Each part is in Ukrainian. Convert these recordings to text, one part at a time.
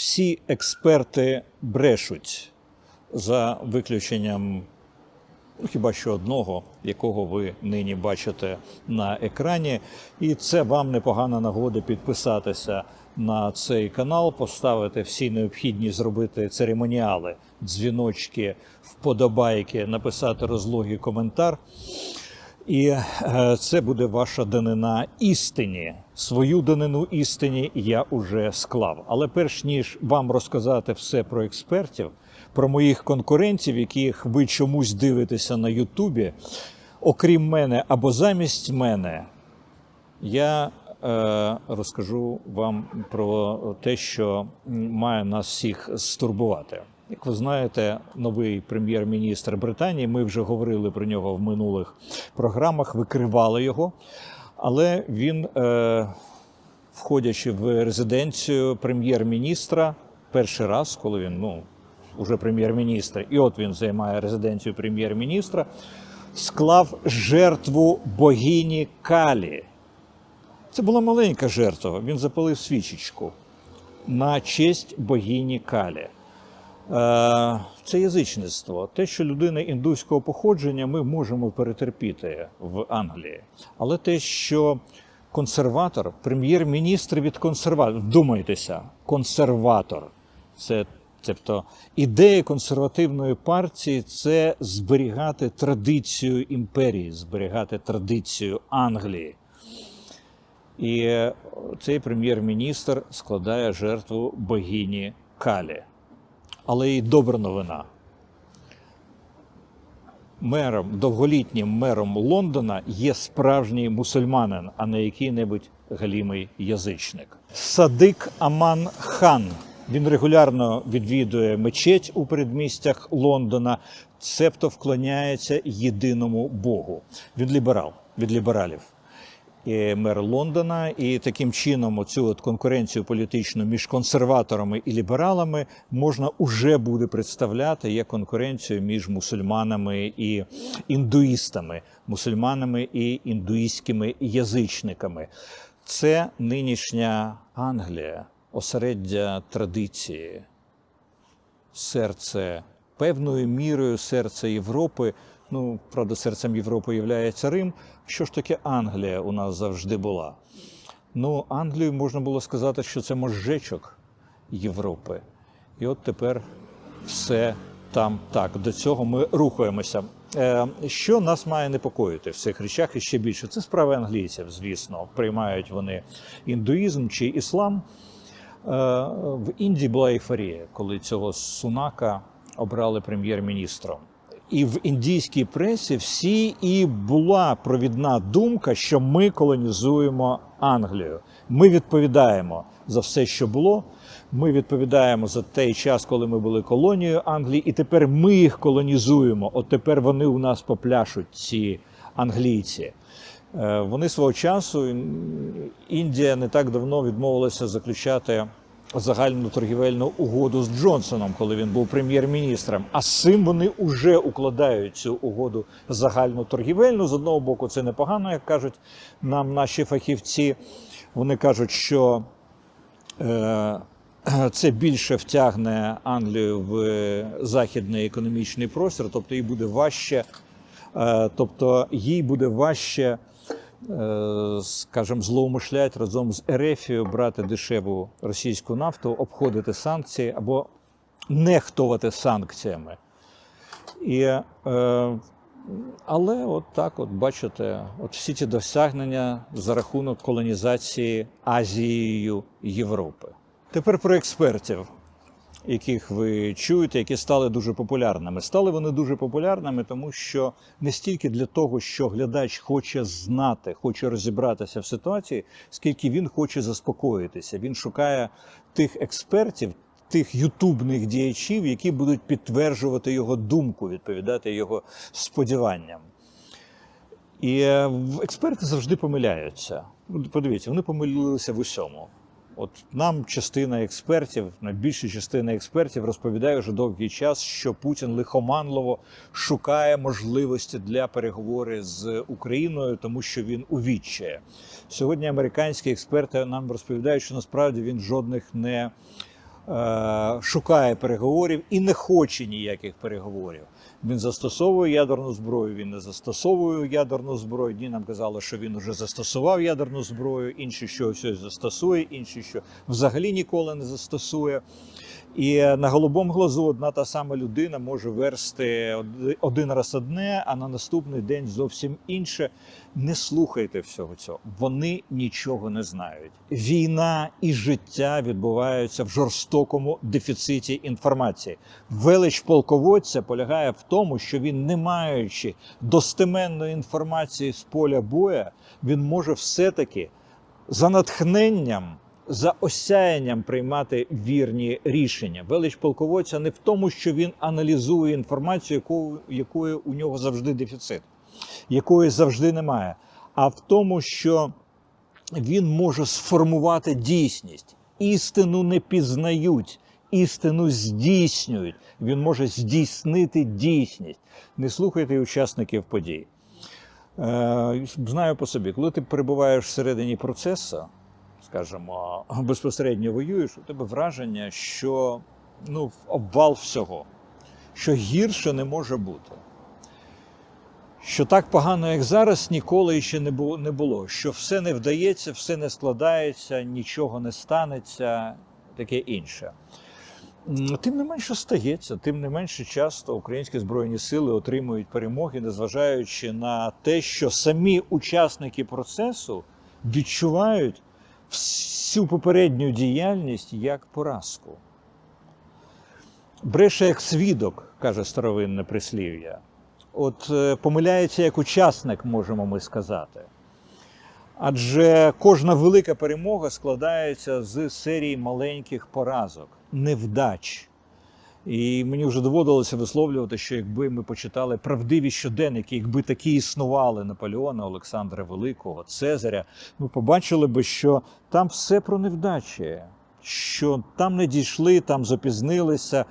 всі експерти брешуть за виключенням ну, хіба що одного, якого ви нині бачите на екрані. І це вам непогана нагода підписатися на цей канал, поставити всі необхідні зробити церемоніали, дзвіночки, вподобайки, написати розлогий коментар. І е, це буде ваша данина істині. Свою данину істині я уже склав. Але перш ніж вам розказати все про експертів, про моїх конкурентів, яких ви чомусь дивитеся на Ютубі, окрім мене або замість мене, я е, розкажу вам про те, що має нас всіх стурбувати. Як ви знаєте, новий прем'єр-міністр Британії, ми вже говорили про нього в минулих програмах, викривали його, але він, е, входячи в резиденцію прем'єр-міністра, перший раз, коли він ну, уже прем'єр-міністр, і от він займає резиденцію прем'єр-міністра, склав жертву богині Калі. Це була маленька жертва. Він запалив свічечку на честь богині Калі. Е, Це язичництво. Те, що людина індуського походження, ми можемо перетерпіти в Англії. Але те, що консерватор, прем'єр-міністр від консерваторів, вдумайтеся, консерватор. Це Тобто ідея консервативної партії це зберігати традицію імперії, зберігати традицію Англії. І е, цей прем'єр-міністр складає жертву богині Калі. Але і добра новина. Мером, довголітнім мером Лондона є справжній мусульманин, а не який-небудь галімий язичник. Садик Аман Хан. Він регулярно відвідує мечеть у передмістях Лондона, цебто вклоняється єдиному Богу. Він ліберал від лібералів мер Лондона, і таким чином оцю от конкуренцію політичну між консерваторами і лібералами можна уже буде представляти як конкуренцію між мусульманами і індуїстами, мусульманами і індуїстськими язичниками. Це нинішня Англія, осереддя традиції, серце певною мірою серце Європи. Ну, правда, серцем Європи є Рим. Що ж таке Англія у нас завжди була? Ну, Англію можна було сказати, що це мозжечок Європи. І от тепер все там так. До цього ми рухаємося. Е, Що нас має непокоїти в цих речах і ще більше? Це справи англійців, звісно. Приймають вони індуїзм чи іслам. Е, В Індії була ейфорія, коли цього Сунака обрали прем'єр-міністром. І в індійській пресі всі і була провідна думка, що ми колонізуємо Англію. Ми відповідаємо за все, що було. Ми відповідаємо за той час, коли ми були колонією Англії, і тепер ми їх колонізуємо. От тепер вони у нас попляшуть, ці англійці. Е, Вони свого часу Індія не так давно відмовилася заключати загальну торгівельну угоду з Джонсоном, коли він був прем'єр-міністром. А з цим вони вже укладають цю угоду загальну торгівельну. З одного боку, це непогано, як кажуть нам наші фахівці. Вони кажуть, що е, це більше втягне Англію в західний економічний простір, тобто їй буде важче, е, тобто їй буде важче. Е, Скажімо, злоумишлять разом з Ерефією брати дешеву російську нафту, обходити санкції або нехтувати санкціями. І, е, але от так, от бачите, от всі ці досягнення за рахунок колонізації Азією Європи. Тепер про експертів, яких ви чуєте, які стали дуже популярними. Стали вони дуже популярними, тому що не стільки для того, що глядач хоче знати, хоче розібратися в ситуації, скільки він хоче заспокоїтися. Він шукає тих експертів, тих ютубних діячів, які будуть підтверджувати його думку, відповідати його сподіванням. І е, експерти завжди помиляються. Подивіться, вони помилилися в усьому. От нам частина експертів, найбільша частина експертів розповідає вже довгий час, що Путін лихоманливо шукає можливості для переговорів з Україною, тому що він увічає. Сьогодні американські експерти нам розповідають, що насправді він жодних не шукає переговорів і не хоче ніяких переговорів. Він застосовує ядерну зброю, він не застосовує ядерну зброю. Дні нам казали, що він вже застосував ядерну зброю, інші, що щось застосує, інші, що взагалі ніколи не застосує. І на голубому глазу одна та сама людина може версти один раз одне, а на наступний день зовсім інше. Не слухайте всього цього. Вони нічого не знають. Війна і життя відбуваються в жорстокому дефіциті інформації. Велич полководця полягає в тому, що він, не маючи достеменної інформації з поля боя, він може все-таки за натхненням, за осяянням приймати вірні рішення. Велич полководця не в тому, що він аналізує інформацію, якою, якої у нього завжди дефіцит, якої завжди немає, а в тому, що він може сформувати дійсність. Істину не пізнають, істину здійснюють. Він може здійснити дійсність. Не слухайте учасників подій. Е, Знаю по собі, коли ти перебуваєш всередині процесу, скажімо, безпосередньо воюєш, у тебе враження, що ну, обвал всього, що гірше не може бути. Що так погано, як зараз, ніколи ще не було. Що все не вдається, все не складається, нічого не станеться, таке інше. Тим не менше стається, тим не менше часто українські збройні сили отримують перемоги, незважаючи на те, що самі учасники процесу відчувають всю попередню діяльність як поразку. Бреше як свідок, каже старовинне прислів'я. От е, помиляється як учасник, можемо ми сказати. Адже кожна велика перемога складається з серії маленьких поразок, невдач. І мені вже доводилося висловлювати, що якби ми почитали правдиві щоденники, якби такі існували Наполеона, Олександра Великого, Цезаря, ми побачили би, що там все про невдачі, що там не дійшли, там запізнилися,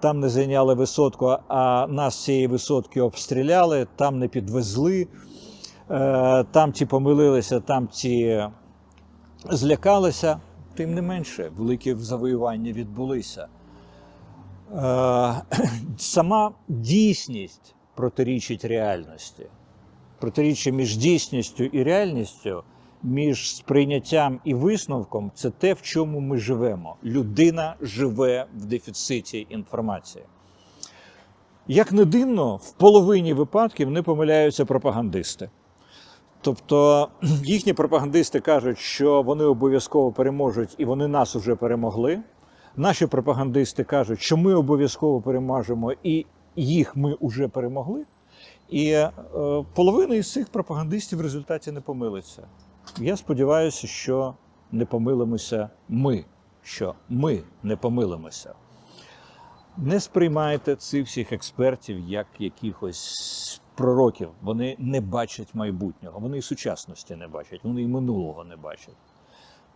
там не зайняли висотку, а нас цієї висотки обстріляли, там не підвезли, е, там ті помилилися, там ті злякалися. Тим не менше, великі завоювання відбулися. Е, Сама дійсність протирічить реальності. Протиріччя між дійсністю і реальністю, між сприйняттям і висновком це те, в чому ми живемо. Людина живе в дефіциті інформації. Як не дивно, в половині випадків не помиляються пропагандисти. Тобто їхні пропагандисти кажуть, що вони обов'язково переможуть і вони нас уже перемогли. Наші пропагандисти кажуть, що ми обов'язково переможемо і їх ми вже перемогли. І е, половина із цих пропагандистів в результаті не помилиться. Я сподіваюся, що не помилимося ми, що ми не помилимося. Не сприймайте цих всіх експертів як якихось пророків. Вони не бачать майбутнього, вони і сучасності не бачать, вони і минулого не бачать.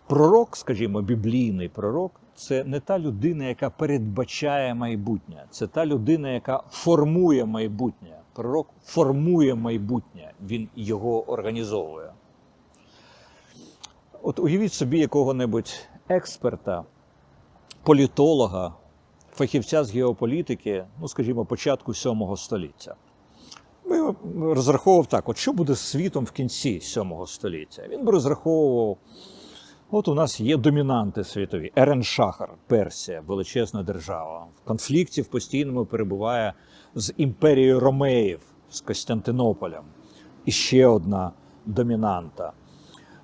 Пророк, скажімо, біблійний пророк, це не та людина, яка передбачає майбутнє, це та людина, яка формує майбутнє. Пророк формує майбутнє, він його організовує. От уявіть собі якого-небудь експерта, політолога, фахівця з геополітики, ну, скажімо, початку 7 століття. Ми розраховував так: от що буде з світом в кінці 7 століття? Він би розраховував. От у нас є домінанти світові. Ерен Шахар, Персія, величезна держава. В конфлікті в постійному перебуває з імперією Ромеїв, з Костянтинополем. І ще одна домінанта.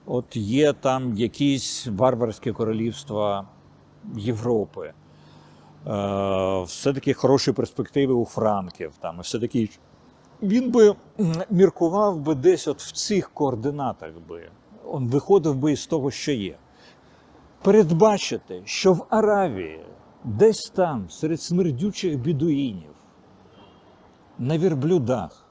От є там якісь варварські королівства Європи. Е, все-таки хороші перспективи у Франків. Там, і все-таки він би міркував би десь от в цих координатах би. Он виходив би із того, що є. Передбачити, що в Аравії, десь там, серед смердючих бідуїнів, на вірблюдах,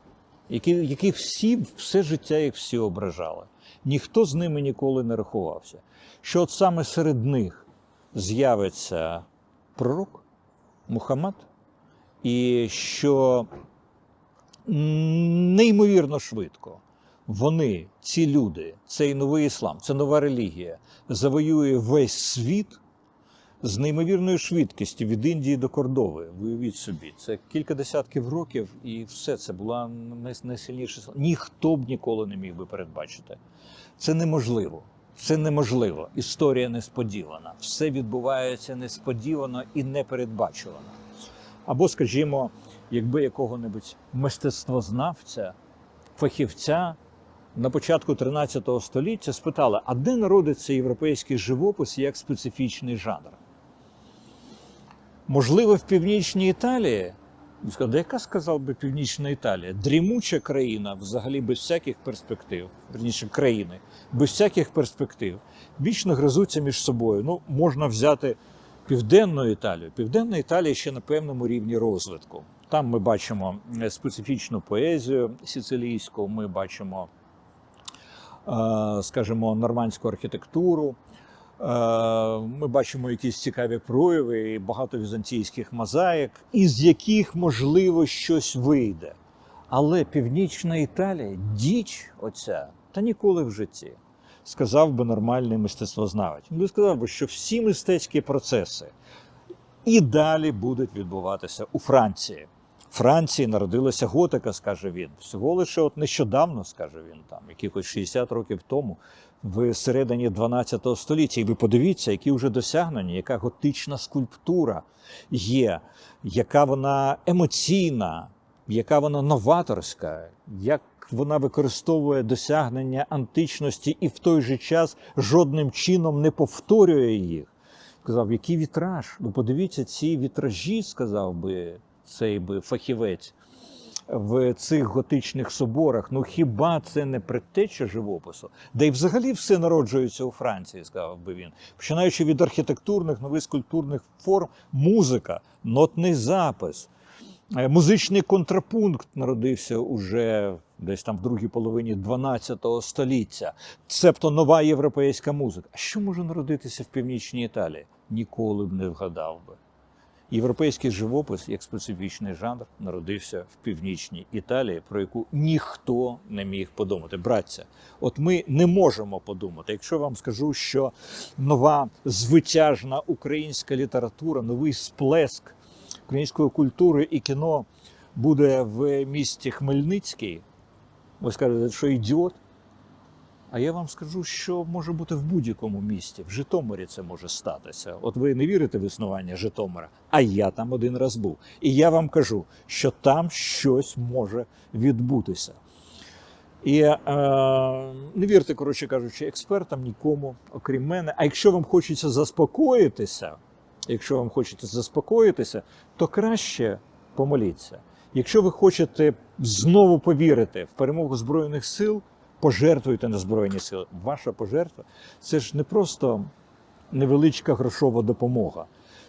які, які всі все життя їх всі ображали. Ніхто з ними ніколи не рахувався. Що от саме серед них з'явиться пророк Мухаммад, і що неймовірно швидко вони, ці люди, цей новий іслам, це нова релігія, завоює весь світ, з неймовірною швидкістю від Індії до Кордови. Уявіть собі, це кілька десятків років, і все це була най- найсильніша. Ніхто б ніколи не міг би передбачити. Це неможливо. Це неможливо. Історія несподівана. Все відбувається несподівано і непередбачувано. Або, скажімо, якби якого-небудь мистецтвознавця, фахівця на початку 13 століття спитали, а де народиться європейський живопис як специфічний жанр? Можливо, в північній Італії. Сказав, «Да яка сказав би Північна Італія? Дрімуча країна, взагалі без всяких перспектив, верніше країни, без всяких перспектив, вічно гризуться між собою. Ну, можна взяти Південну Італію. Південна Італія ще на певному рівні розвитку. Там ми бачимо е, специфічну поезію сицилійську, ми бачимо, скажімо, нормандську архітектуру. Е, Ми бачимо якісь цікаві прояви і багато візантійських мозаїк, із яких можливо щось вийде. Але Північна Італія, діч оця, та ніколи в житті, сказав би нормальний мистецтвознавець. Він сказав би, що всі мистецькі процеси і далі будуть відбуватися у Франції. Франції народилася готика, скаже він. Всього лише от нещодавно, скаже він, там якихось 60 років тому, в середині 12 століття. І ви подивіться, які вже досягнення, яка готична скульптура є, яка вона емоційна, яка вона новаторська, як вона використовує досягнення античності і в той же час жодним чином не повторює їх. Сказав, який вітраж? Ви подивіться, ці вітражі, сказав би цей би фахівець в цих готичних соборах. Ну хіба це не предтеча живопису? Да й взагалі все народжується у Франції, сказав би він. Починаючи від архітектурних, нових скульптурних форм, музика, нотний запис. Е, Музичний контрапункт народився уже десь там в другій половині 12 століття. Цебто нова європейська музика. А що може народитися в північній Італії? Ніколи б не вгадав би. Європейський живопис як специфічний жанр народився в північній Італії, про яку ніхто не міг подумати. Братця, от ми не можемо подумати. Якщо вам скажу, що нова звитяжна українська література, новий сплеск української культури і кіно буде в місті Хмельницький, ви скажете, що ідіот. А я вам скажу, що може бути в будь-якому місті. В Житомирі це може статися. От ви не вірите в існування Житомира, а я там один раз був. І я вам кажу, що там щось може відбутися. І е, не вірте, коротше кажучи, експертам нікому, окрім мене. А якщо вам хочеться заспокоїтися, якщо вам хочеться заспокоїтися, то краще помоліться. Якщо ви хочете знову повірити в перемогу Збройних сил, пожертвуйте на Збройні сили. Ваша пожертва це ж не просто невеличка грошова допомога,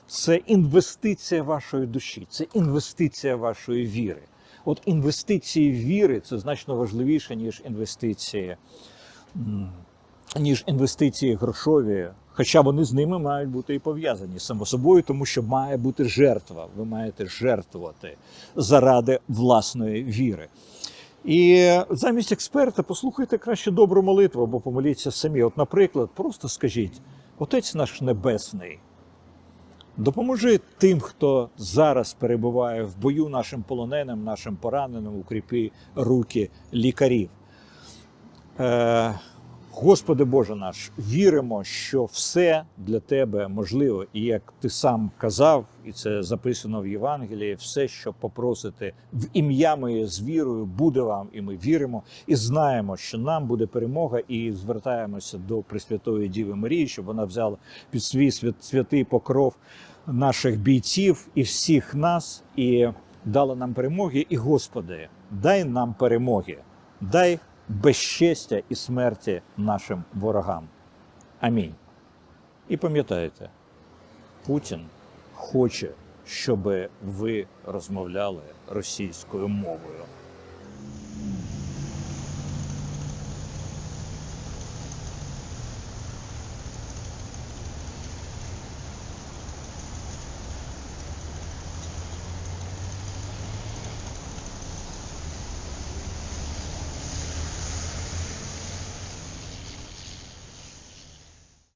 це інвестиція вашої душі, це інвестиція вашої віри. От інвестиції віри це значно важливіше, ніж інвестиції, ніж інвестиції грошові. Хоча вони з ними мають бути і пов'язані само собою, тому що має бути жертва. Ви маєте жертвувати заради власної віри. І замість експерта послухайте краще добру молитву або помоліться самі. От, наприклад, просто скажіть: Отець наш Небесний, допоможи тим, хто зараз перебуває в бою нашим полоненим, нашим пораненим, укріпи руки лікарів. Е, Господи Боже наш, віримо, що все для Тебе можливо, і як ти сам казав, і це записано в Євангелії, все, що попросите в ім'я моє з вірою, буде вам, і ми віримо, і знаємо, що нам буде перемога, і звертаємося до Пресвятої Діви Марії, щоб вона взяла під свій свят- святий покров наших бійців і всіх нас, і дала нам перемоги. І Господи, дай нам перемоги, дай безчестя і смерті нашим ворогам. Амінь. І пам'ятайте, Путін хоче, щоб ви розмовляли російською мовою.